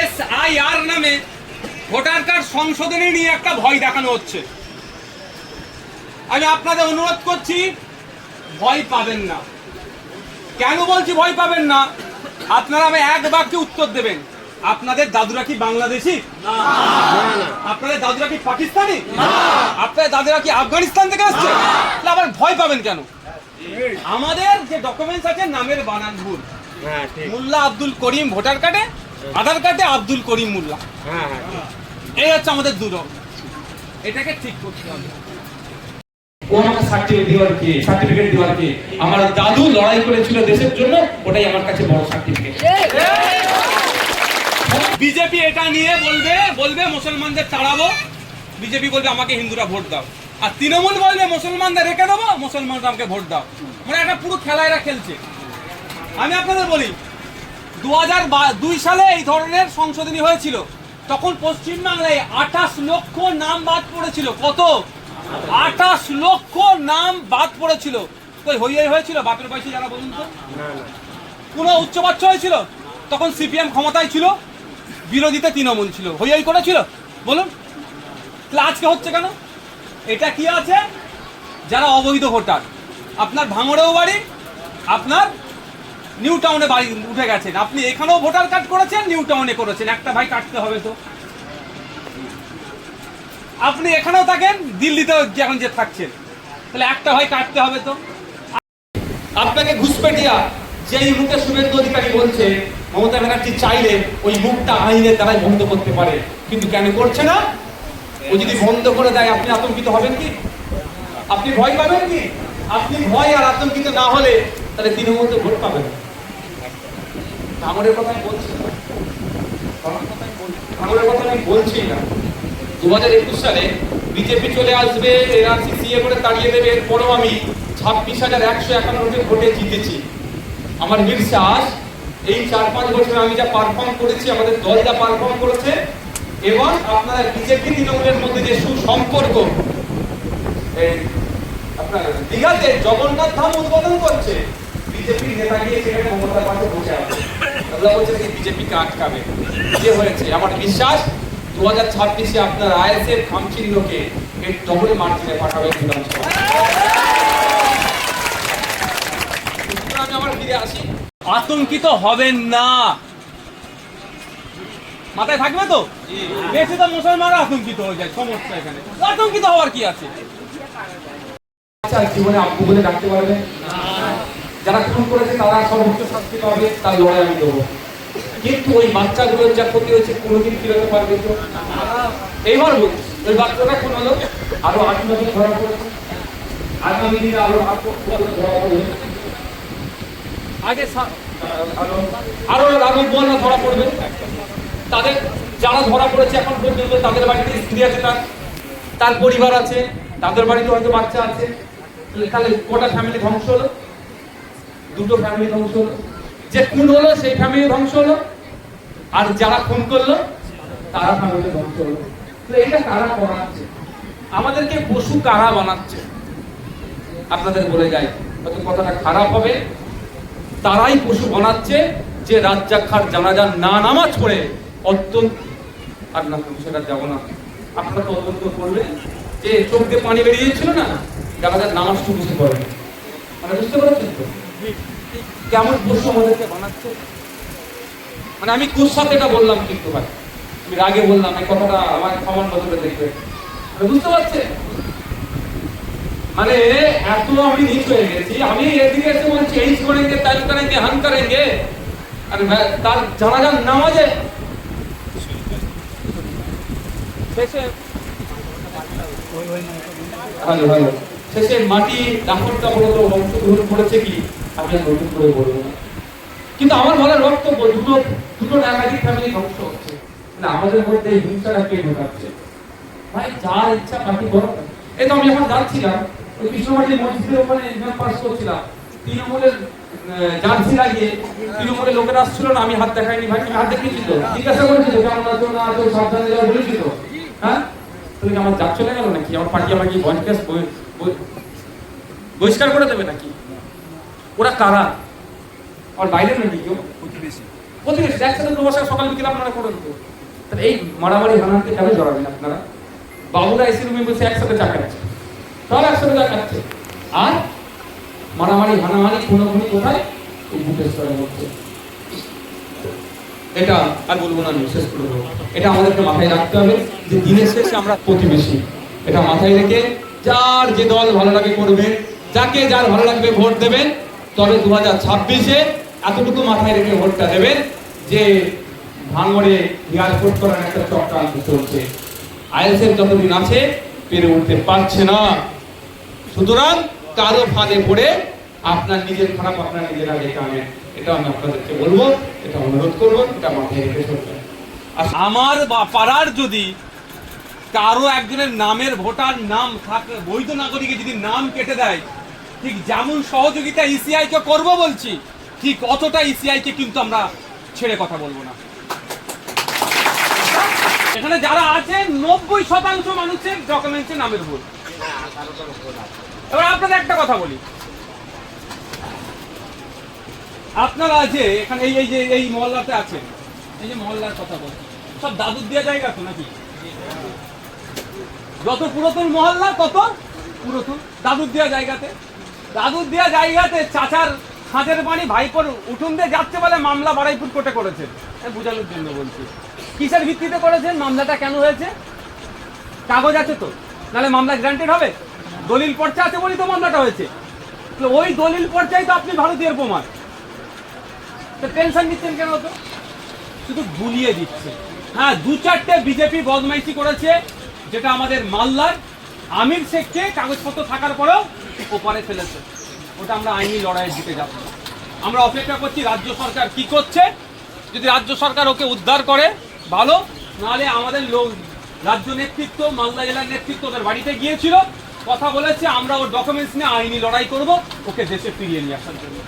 S I আর নামে voter card সংশোধনী নিয়ে একটা ভয় দেখানো হচ্ছে। আমি আপনাদের অনুরোধ করছি ভয় পাবেন না। কেন বলছি ভয় পাবেন না? আপনারা আমি এক বাক্যে উত্তর দেবেন। আপনাদের দাদুরা কি বাংলাদেশি? আপনাদের দাদুরা কি পাকিস্তানি? আপনাদের দাদুরা কি আফগানিস্তান থেকে আসছে তাহলে আবার ভয় পাবেন কেন? আমাদের যে ডকুমেন্টস আছে নামের বানান ভুল হ্যাঁ মোল্লা আব্দুল করিম ভোটার কার্ডে আধার কার্ডে আব্দুল করিম মোল্লা। হ্যাঁ হ্যাঁ এই হচ্ছে আমাদের দুরক এটাকে ঠিক করতে হবে। সার্টিফিকেট দেওয়ার কে? সার্টিফিকেট দেওয়ার কে? আমার দাদু লড়াই করেছিল দেশের জন্য ওটাই আমার কাছে বড় সার্টিফিকেট বিজেপি এটা নিয়ে বলবে বলবে মুসলমানদের তাড়াবো। বিজেপি বলবে আমাকে হিন্দুরা ভোট দাও। আর তৃণমূল বলবে মুসলমানদের রেখে দেবো মুসলমানরা আমাকে ভোট দাও। মানে একটা পুরো খেলা এরা খেলছে। আমি আপনাদের বলি দু দুই সালে এই ধরনের সংশোধনী হয়েছিল। তখন পশ্চিমবাংলায় আঠাশ লক্ষ নাম বাদ পড়েছিল। কত? আঠাশ লক্ষ নাম বাদ পড়েছিল। কই, হই হই হয়েছিল? বাপের পয়সা যারা বলুন তো। কোনো উচ্চবাচ্য হয়েছিল? তখন সিপিএম ক্ষমতায় ছিল। বিরোধীতে তৃণমূল ছিল। হই হই করেছিল? বলুন। তাহলে আজকে হচ্ছে কেন? এটা কি আছে? যারা অবৈধ ভোটার। আপনার ভাঙড়েও বাড়ি, আপনার নিউ টাউনে বাড়ি উঠে গেছেন। আপনি এখানেও ভোটার কার্ড করেছেন, নিউ টাউনে করেছেন। একটা ভাই কাটতে হবে তো। আপনি এখানেও থাকেন, দিল্লিতেও এখন যে থাকছেন। তাহলে একটা ভাই কাটতে হবে তো। আপনাকে ঘুষপেটিয়া যেই মুখে শুভেন্দু অধিকারী বলছে, মমতা ব্যানার্জি চাইলে ওই মুখটা আইনের দ্বারাই বন্ধ করতে পারে। কিন্তু কেন করছে না? ও যদি বন্ধ করে দেয়, আপনি আতঙ্কিত হবেন কি? আপনি ভয় পাবেন কি? আপনি ভয় আর আতঙ্কিত না হলে তাহলে তৃণমূল তো ভোট পাবেন না। ভাঙড়ের কথা আমি বলছি না। ভাঙড়ের কথা আমি বলছি না দু হাজার একুশ সালে বিজেপি চলে আসবে এনআরসি সিএ করে তাড়িয়ে দেবে, এরপরেও আমি ছাব্বিশ হাজার একশো একান্নটি ভোটে জিতেছি আমার বিশ্বাস এই চার পাঁচ বছর আমি যা পারফর্ম করেছি, আমাদের দল পারফর্ম করেছে, এবং আপনারা বিজেপি তৃণমূলের মধ্যে যে সুসম্পর্ক আপনার দীঘাতে জগন্নাথ ধাম উদ্বোধন করছে, বিজেপির নেতা গিয়ে সেখানে মমতার পাশে বসে আছে আল্লাহ বলছে বিজেপিকে আটকাবে? যে হয়েছে। আমার বিশ্বাস দু হাজার ছাব্বিশে আপনার আইএসএফ খামচিহ্নকে এর ডবল মার্জিনে পাঠাবে বিধানসভা। আমি আবার ফিরে আসি। আতঙ্কিত হবেন না। মাথায় থাকবে তো? বেশি তো মুসলমানরা আতঙ্কিত হয়ে যায় সমস্যা এখানে। আতঙ্কিত হওয়ার কি আছে? আচ্ছা জীবনে বলে ডাকতে পারবে? যারা খুন করেছে তারা সর্বোচ্চ শাস্তি পাবে তার লড়াই আমি দেবো কিন্তু ওই বাচ্চাগুলোর যা ক্ষতি হয়েছে কোনোদিন ফিরাতে পারবে তো? এইবার বলছি, ওই বাচ্চাটা খুন হলো আরও আট নজন ধরা পড়েছে। আগামী দিনে আরও আগে আরও আরও বন্যা ধরা পড়বে। তাদের যারা ধরা পড়েছে এখন পর্যন্ত তাদের বাড়িতে স্ত্রী আছে তার। তার পরিবার আছে তাদের বাড়িতে হয়তো বাচ্চা আছে। তাহলে কটা ফ্যামিলি ধ্বংস হলো? দুটো ফ্যামিলি ধ্বংস হলো। যে খুন হলো, সেই ফ্যামিলি ধ্বংস হলো। আর যারা খুন করল, তারা ফ্যামিলি ধ্বংস হলো। তো এটা কারা বানাচ্ছে? আমাদেরকে পশু কারা বানাচ্ছে? আপনাদের বলে যাই। হয়তো কথাটা খারাপ হবে। তারাই পশু বানাচ্ছে যে রাজ্জাক্ষার জানাজার না নামাজ পড়ে অত্যন্ত আর না সেটা যাব না। আপনারা তো তদন্ত করবেন যে চোখ দিয়ে পানি বেরিয়েছিল না? জানাজার নামাজ টুকু সে করে মানে বুঝতে পারছেন তো? কেমন পশু আমাদেরকে বানাচ্ছে? মানে আমি কুসাতে এটা বললাম কিন্তু ভাই? আমি রাগে বললাম, এই কথাটা আমার ক্ষমার বদলে দেখবে। মানে বুঝতে পারছেন? মানে এত আমি নিচ হয়ে গেছি, আমি এদিকে এসে বলছি, এই করেঙ্গে, তাই করেঙ্গে, হান করেঙ্গে। আর তার জানাজার নামাজে শেষে শেষে মাটি দাফনটা বলতো অংশগ্রহণ করেছে কি? আর নতুন করে বলব কিন্তু আমার বলার বক্তব্য, দুটো দুটো একাধিক ফ্যামিলি ধ্বংস হচ্ছে। না আমাদের মধ্যে হিংসাটা কে ঢোকাচ্ছে? ভাই, যার ইচ্ছা পার্টি করো এই তো আমি যখন যাচ্ছিলাম, ওই কৃষ্ণমাটির মসজিদের ওখানে এক্সাম পাস করছিলাম। তৃণমূলের জার্সি লাগিয়ে তৃণমূলের লোকেরা আসছিল না, আমি হাত দেখাইনি, ভাই হাত দেখিয়েছি তো? জিজ্ঞাসা করেছি তো না সাবধানে যাও হ্যাঁ? আমার জাত চলে গেল নাকি? আমার পার্টি আমাকে বয়স বহিষ্কার করে দেবে নাকি? ওরা কারা? আর বাইরে নাকি কেউ? প্রতিবেশী। একসাথে প্রবাসে সকাল বিকেল আপনারা করেন তো তাহলে এই মারামারি হানাহানিতে কেন জড়াবেন আপনারা? বাবুরা এসি রুমে বসে একসাথে চা খাচ্ছে। সব একসাথে চা খাচ্ছে। আর মারামারি হানাহানি খুনোখুনি কোথায়? এই মধ্যে। এটা আর বলব না আমি শেষ করে দেবো। এটা আমাদেরকে মাথায় রাখতে হবে যে দিনের শেষে আমরা প্রতিবেশী। এটা মাথায় রেখে যার যে দল ভালো লাগে করবেন যাকে যার ভালো লাগবে ভোট দেবেন তবে দু হাজার ছাব্বিশে এতটুকু মাথায় রেখে ভোটটা দেবেন যে ভাঙড়ে ভোট করার একটা চক্রান্ত চলছে। আইএসএফ যতদিন আছে পেরে উঠতে পারছে না। সুতরাং কারও ফাঁদে পড়ে আপনার নিজের খারাপ, আপনার নিজের আগে টানেন এটা আমি আপনাদেরকে বলব, এটা অনুরোধ করব, এটা মাথায় রেখে চলবেন। আর আমার বা পাড়ার যদি কারও একজনের নামের ভোটার নাম থাকে, বৈধ নাগরিকের যদি নাম কেটে দেয় ঠিক যেমন সহযোগিতা ইসিআই কে করব বলছি, ঠিক অতটা ইসিআই কে কিন্তু আমরা ছেড়ে কথা বলব না। এখানে যারা আছে নব্বই শতাংশ মানুষের ডকুমেন্টসে নামের ভুল। এবার আপনাদের একটা কথা বলি। আপনারা আছে এখানে এই এই যে এই মহল্লাতে আছেন, এই যে মহল্লার কথা বলছি, সব দাদুর দেওয়া জায়গা তো নাকি? যত পুরাতন মহল্লা, তত পুরাতন দাদুর দেওয়া জায়গাতে। দাদুর দেওয়া জায়গাতে চাচার খাঁচের পানি ভাইপোর উঠুন দিয়ে যাচ্ছে বলে মামলা বাড়াইপুর কোর্টে করেছেন বোঝানোর জন্য বলছি। কিসের ভিত্তিতে করেছেন? মামলাটা কেন হয়েছে? কাগজ আছে তো। নাহলে মামলা গ্রান্টেড হবে। দলিল পর্চা আছে বলেই তো মামলাটা হয়েছে। তো ওই দলিল পর্চাই তো আপনি ভারতীয় প্রমাণ। তো টেনশন নিচ্ছেন কেন তো? শুধু গুলিয়ে দিচ্ছে। হ্যাঁ দু চারটে বিজেপি বদমাইশি করেছে যেটা আমাদের মালদার। আমির শেখকে কাগজপত্র থাকার পরেও ওপারে ফেলেছে। ওটা আমরা আইনি লড়াইয়ের দিকে যাব। আমরা অপেক্ষা করছি রাজ্য সরকার কি করছে। যদি রাজ্য সরকার ওকে উদ্ধার করে, ভালো। নাহলে আমাদের লোক, রাজ্য নেতৃত্ব, মালদা জেলার নেতৃত্ব ওদের বাড়িতে গিয়েছিল। কথা বলেছে, আমরা ওর ডকুমেন্টস নিয়ে আইনি লড়াই করব, ওকে দেশে ফিরিয়ে নিয়ে আসার জন্য।